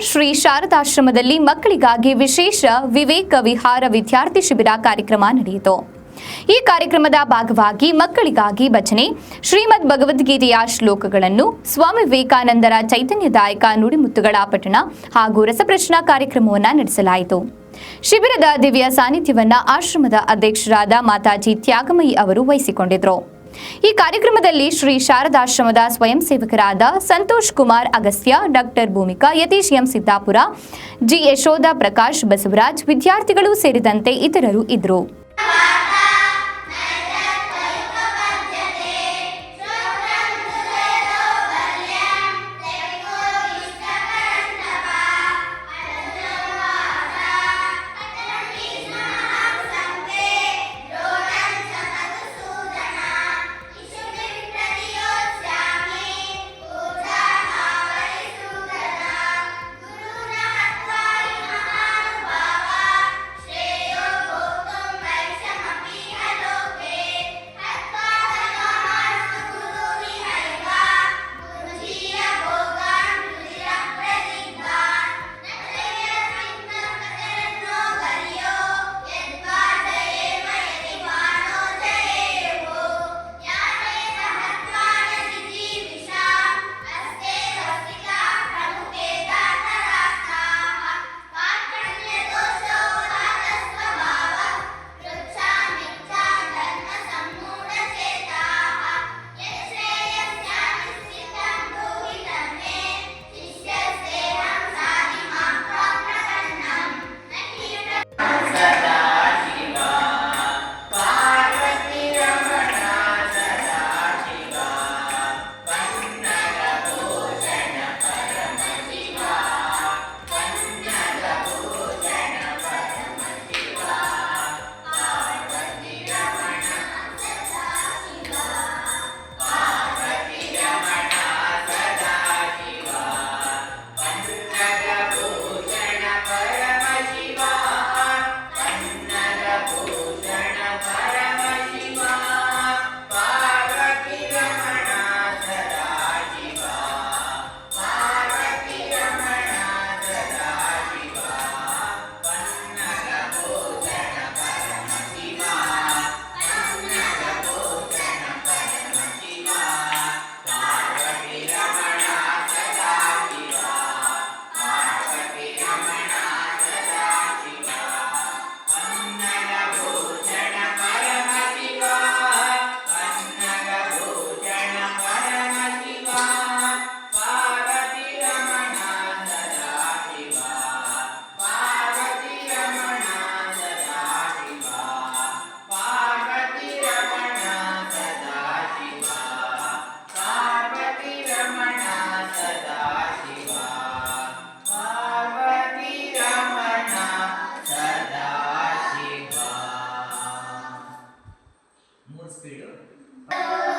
ಶ್ರೀ ಶಾರದಾಶ್ರಮದಲ್ಲಿ ಮಕ್ಕಳಿಗಾಗಿ ವಿಶೇಷ ವಿವೇಕ ವಿಹಾರ ವಿದ್ಯಾರ್ಥಿ ಶಿಬಿರ ಕಾರ್ಯಕ್ರಮ ನಡೆಯಿತು. ಈ ಕಾರ್ಯಕ್ರಮದ ಭಾಗವಾಗಿ ಮಕ್ಕಳಿಗಾಗಿ ಭಜನೆ, ಶ್ರೀಮದ್ ಭಗವದ್ಗೀತೆಯ ಶ್ಲೋಕಗಳನ್ನು ಸ್ವಾಮಿ ವಿವೇಕಾನಂದರ ಚೈತನ್ಯದಾಯಕ ನುಡಿಮುತ್ತುಗಳ ಪಠಣ ಹಾಗೂ ರಸಪ್ರಶ್ನ ಕಾರ್ಯಕ್ರಮವನ್ನು ನಡೆಸಲಾಯಿತು. ಶಿಬಿರದ ದಿವ್ಯ ಸಾನ್ನಿಧ್ಯವನ್ನ ಆಶ್ರಮದ ಅಧ್ಯಕ್ಷರಾದ ಮಾತಾಜಿ ತ್ಯಾಗಮಯಿ ಅವರು ವಹಿಸಿಕೊಂಡಿದ್ರು. ಈ ಕಾರ್ಯಕ್ರಮದಲ್ಲಿ ಶ್ರೀ ಶಾರದಾಶ್ರಮದ ಸ್ವಯಂ ಸೇವಕರಾದ Santosh Kumar Agastya, doctor Bhumika Yatish M Siddapura, G Yashoda Prakash Basavaraj ವಿದ್ಯಾರ್ಥಿಗಳು ಸೇರಿದಂತೆ ಇತರರು ಇದ್ದರು. Vamos.